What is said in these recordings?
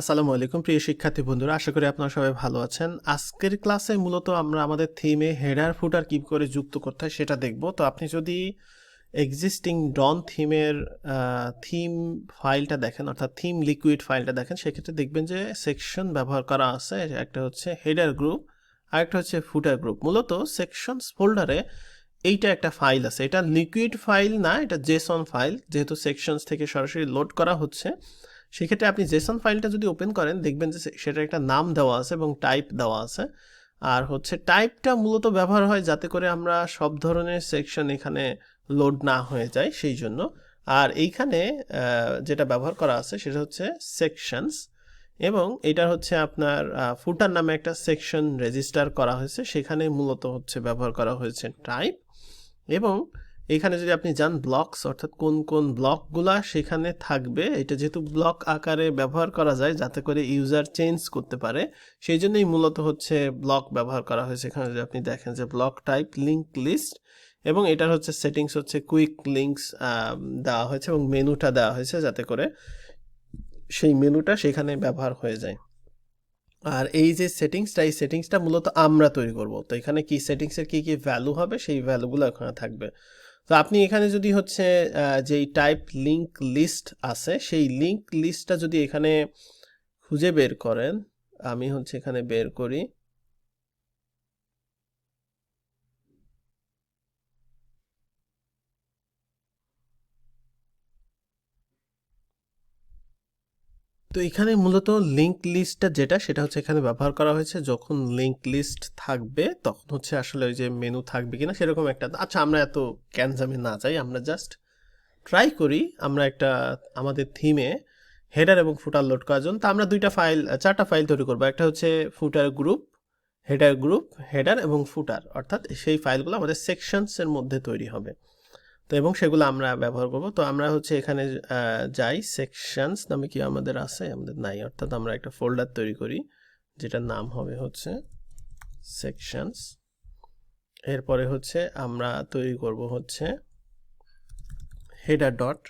আসসালামু আলাইকুম, প্রিয় শিক্ষার্থী বন্ধুরা। আশা করি আপনারা সবাই ভালো আছেন। আজকের ক্লাসে মূলত আমরা আমাদের থিমে হেডার ফুটার কী করে যুক্ত করতে হয়, সেটা দেখব। তো আপনি যদি এক্সিস্টিং ডন থিমের থিম ফাইলটা দেখেন, অর্থাৎ থিম লিকুইড ফাইলটা দেখেন, সেক্ষেত্রে দেখবেন যে সেকশন ব্যবহার করা আছে একটা হচ্ছে হেডার গ্রুপ আর একটা হচ্ছে ফুটার গ্রুপ মূলত সেকশনস ফোল্ডারে এইটা একটা ফাইল আছে। এটা লিকুইড ফাইল না, এটা জেসন ফাইল যেহেতু সেকশনস থেকে সরাসরি লোড করা হচ্ছে। সেক্ষেত্রে আপনি জেসন ফাইলটা যদি ওপেন করেন, দেখবেন যে সেটার একটা নাম দেওয়া আছে এবং টাইপ দেওয়া আছে। আর হচ্ছে টাইপটা মূলত ব্যবহার হয় যাতে করে আমরা সব ধরনের সেকশন এখানে লোড না হয়ে যায় সেই জন্য আর এইখানে যেটা ব্যবহার করা আছে সেটা হচ্ছে সেকশনস এবং এটা হচ্ছে আপনার ফুটার নামে একটা সেকশন রেজিস্টার করা হয়েছে। সেখানে মূলত হচ্ছে ব্যবহার করা হয়েছে টাইপ এবং এখানে যদি আপনি যান ব্লকস অর্থাৎ কোন কোন ব্লকগুলা সেখানে থাকবে, এটা যেহেতু ব্লক আকারে ব্যবহার করা যায়, যাতে করে ইউজার চেঞ্জ করতে পারে, সেই জন্যই মূলত হচ্ছে ব্লক ব্যবহার করা হয়েছে। এখানে যদি আপনি দেখেন যে ব্লক টাইপ লিঙ্ক লিস্ট এবং এটার হচ্ছে সেটিংস হচ্ছে কুইক লিঙ্কস দেওয়া হয়েছে এবং মেনুটা দেওয়া হয়েছে যাতে করে সেই মেনুটা সেখানে ব্যবহার হয়ে যায়। আর এই যে সেটিংসটা এই সেটিংসটা মূলত আমরা তৈরি করব। তো এখানে কি সেটিংসের কি কি ভ্যালু হবে, সেই ভ্যালুগুলো এখানে থাকবে। তো আপনি এখানে যদি হচ্ছে যেই টাইপ লিঙ্ক লিস্ট আছে, সেই লিঙ্ক লিস্টটা যদি এখানে খুঁজে বের করেন, আমি হচ্ছে এখানে বের করি। তো এখানে মূলত লিঙ্ক লিস্টটা যেটা, সেটা হচ্ছে এখানে ব্যবহার করা হয়েছে। যখন লিঙ্ক লিস্ট থাকবে, তখন হচ্ছে আসলে ওই যে মেনু থাকবে কিনা সেরকম একটা আচ্ছা আমরা এত ক্যানজামে না যাই, আমরা জাস্ট ট্রাই করি। আমরা একটা, আমাদের থিমে হেডার এবং ফুটার লোড করার জন্য। তো আমরা দুইটা ফাইল চারটা ফাইল তৈরি করব। একটা হচ্ছে footer group header group header এবং ফুটার অর্থাৎ সেই ফাইলগুলো আমাদের সেকশনসের মধ্যে তৈরি হবে। তো এবং সেগুলো আমরা ব্যবহার করব। তো আমরা হচ্ছে এখানে যাই সেকশনস নামে কি আমাদের আছে? আমাদের নাই, অর্থাৎ আমরা একটা ফোল্ডার তৈরি করি, যেটার নাম হবে হচ্ছে সেকশনস এরপরে হচ্ছে আমরা তৈরি করব হচ্ছে হেডার ডট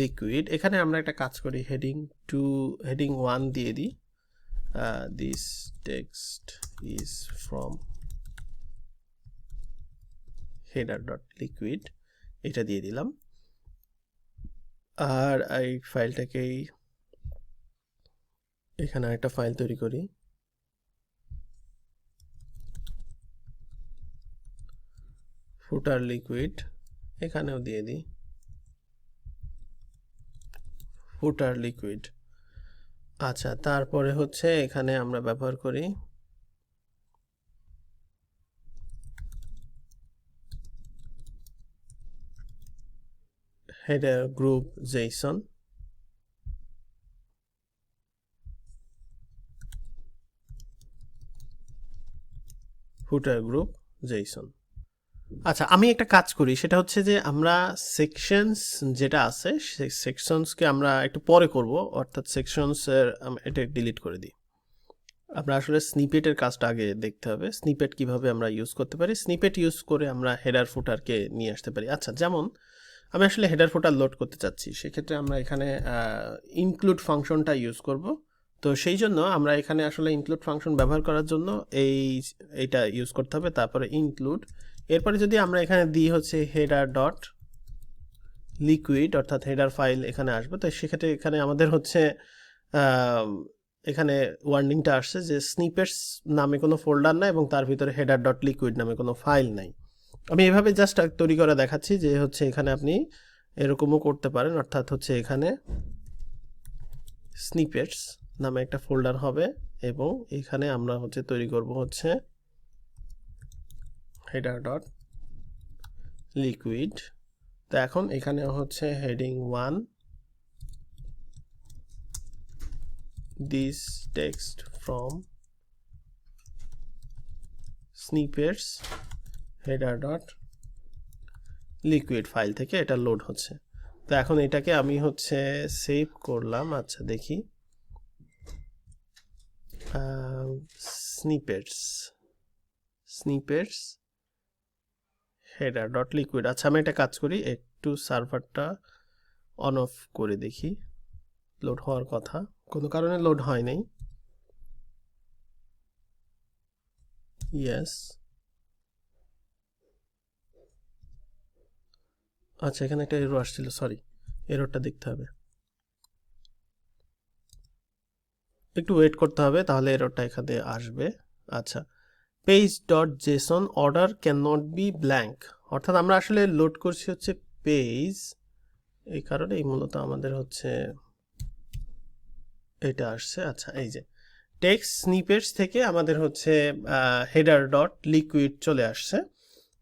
লিকুইড এখানে আমরা একটা কাজ করি হেডিং টু হেডিং ওয়ান দিয়ে দিই। This text is from header dot liquid এটা দিয়ে দিলাম। আর এই ফাইলটাকেই এখানে একটা ফাইল তৈরি করি। ফুটার লিকুইড এখানেও দিয়ে দিই। ফুটার লিকুইড আচ্ছা তারপরে হচ্ছে এখানে আমরা ব্যবহার করি header group json footer group json আচ্ছা আমি একটা কাজ করি, সেটা হচ্ছে যে আমরা সেকশনস যেটা আছে সেই সেকশনসকে আমরা একটু পরে করব, অর্থাৎ সেকশনসের এটা ডিলিট করে দিই। আমরা আসলে স্নিপেটের কাজটা আগে দেখতে হবে স্নিপেট কীভাবে আমরা ইউজ করতে পারি স্নিপেট ইউজ করে আমরা হেডার ফুটারকে নিয়ে আসতে পারি। আচ্ছা যেমন আমি আসলে হেডার ফুটার লোড করতে চাচ্ছি। সেক্ষেত্রে আমরা এখানে ইনক্লুড ফাংশনটা ইউজ করব। তো সেই জন্য আমরা এখানে আসলে ইনক্লুড ফাংশন ব্যবহার করার জন্য এই, এইটা ইউজ করতে হবে, তারপরে ইনক্লুড এরপরে যদি আমরা এখানে দিই হচ্ছে হেডার ডট লিকুইড অর্থাৎ হেডার ফাইল এখানে আসবে, তো সেক্ষেত্রে এখানে আমাদের হচ্ছে এখানে ওয়ার্নিংটা আসছে যে স্নিপেটস নামে কোনো ফোল্ডার নাই এবং তার ভিতরে হেডার ডট লিকুইড নামে কোনো ফাইল নাই। আমি এভাবে জাস্ট তৈরি করে দেখাচ্ছি যে হচ্ছে এখানে আপনি এরকমও করতে পারেন। অর্থাৎ হচ্ছে এখানে স্নিপেটস নামে একটা ফোল্ডার হবে এবং এখানে আমরা হচ্ছে তৈরি করব হচ্ছে হেডার ডট লিকুইড তো এখন এখানে হচ্ছে heading one this text from snippets header dot liquid file থেকে এটা লোড হচ্ছে। তো এখন এটাকে আমি হচ্ছে সেভ করলাম। আচ্ছা দেখি। Snippets snippets header dot liquid আচ্ছা আমি একটা কাজ করি, একটু সার্ভারটা অন অফ করে দেখি। লোড হওয়ার কথা। কোনো কারণে লোড হয় নাই। ইয়েস আচ্ছা এখানে একটা এরর আসছিল সরি এররটা দেখতে হবে। একটু ওয়েট করতে হবে, তাহলে এররটা এখানে আসবে। আচ্ছা page dot JSON order can not be blank অর্থাৎ আমরা আসলে লোড করছি হচ্ছে পেজ এই কারণেই মূলত আমাদের হচ্ছে এটা আসছে। আচ্ছা এই যে টেক্সট স্নিপেটস থেকে আমাদের হচ্ছে হেডার ডট লিকুইড চলে আসছে।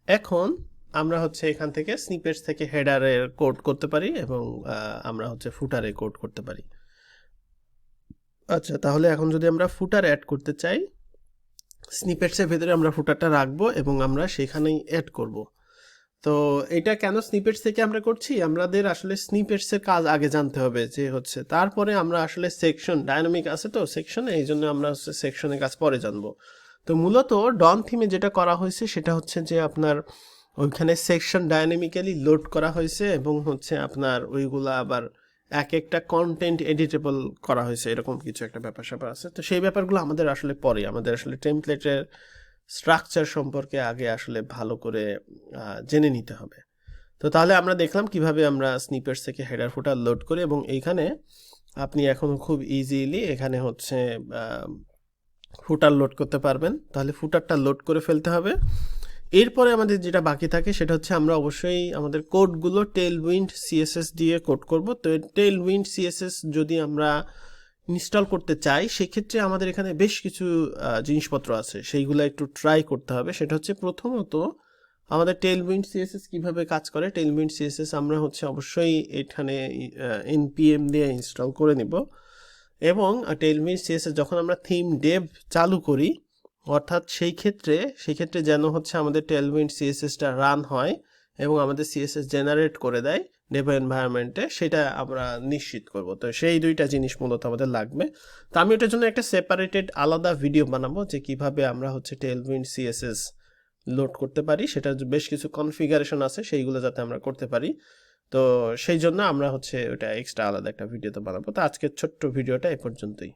এখন আমরা হচ্ছে এখান থেকে স্নিপেটস থেকে হেডারের কোড করতে পারি এবং আমরা হচ্ছে ফুটারে কোড করতে পারি। আচ্ছা তাহলে এখন যদি আমরা ফুটার অ্যাড করতে চাই স্নিপেটসের ভেতরে আমরা ফুটারটা রাখব এবং আমরা সেখানেই অ্যাড করব। তো এটা কেন স্নিপেটস থেকে আমরা করছি? আমাদের আসলে স্নিপেটসের কাজ আগে জানতে হবে যে হচ্ছে তারপরে আমরা আসলে সেকশন ডায়নামিক আছে তো সেকশনে এই জন্য আমরা হচ্ছে সেকশনের কাজ পরে জানব। তো মূলত ডন থিমে যেটা করা হয়েছে সেটা হচ্ছে যে আপনার ওইখানে সেকশন ডায়নামিক্যালি লোড করা হয়েছে এবং হচ্ছে আপনার ওইগুলা আবার এক একটা কন্টেন্ট এডিটেবল করা হয়েছে, এরকম কিছু একটা ব্যাপার স্যাপার আছে। তো সেই ব্যাপারগুলো আমাদের আসলে পরে, আমাদের আসলে টেমপ্লেটের স্ট্রাকচার সম্পর্কে আগে আসলে ভালো করে জেনে নিতে হবে। তো তাহলে আমরা দেখলাম কীভাবে আমরা স্নিপেটস থেকে হেডার ফুটার লোড করি এবং এইখানে আপনি এখন খুব ইজিলি এখানে হচ্ছে ফুটার লোড করতে পারবেন। তাহলে ফুটারটা লোড করে ফেলতে হবে। এরপরে আমাদের যেটা বাকি থাকে সেটা হচ্ছে আমরা অবশ্যই আমাদের কোডগুলো টেল উইন্ড সিএসএস দিয়ে কোড করব। তো টেল উইন্ড সিএসএস যদি আমরা ইনস্টল করতে চাই, সেক্ষেত্রে আমাদের এখানে বেশ কিছু জিনিসপত্র আছে। সেইগুলো একটু ট্রাই করতে হবে। সেটা হচ্ছে প্রথমত আমাদের টেল উইন্ড সিএসএস কীভাবে কাজ করে? টেল উইন্ড সিএসএস আমরা হচ্ছে অবশ্যই এখানে এনপিএম দিয়ে ইনস্টল করে নিব। এবং টেলমিন সিএসএস যখন আমরা থিম ডেভ চালু করি অর্থাৎ সেই ক্ষেত্রে সেই ক্ষেত্রে যেন হচ্ছে আমাদের টেলউইন্ড সিএসএসটা রান হয় এবং আমাদের সিএসএস জেনারেট করে দেয় ডেভ এনভায়রনমেন্টে সেটা আমরা নিশ্চিত করব। তো সেই দুইটা জিনিস মূলত আমাদের লাগবে। তো আমি ওটার জন্য একটা সেপারেটেড আলাদা ভিডিও বানাবো যে কীভাবে আমরা হচ্ছে টেলউইন্ড সিএসএস লোড করতে পারি। সেটার বেশ কিছু কনফিগারেশন আছে, সেইগুলো যাতে আমরা করতে পারি। তো সেই জন্য আমরা হচ্ছে ওটা এক্সট্রা আলাদা একটা ভিডিওতে বানাবো। তো আজকের ছোট্ট ভিডিওটা এ পর্যন্তই।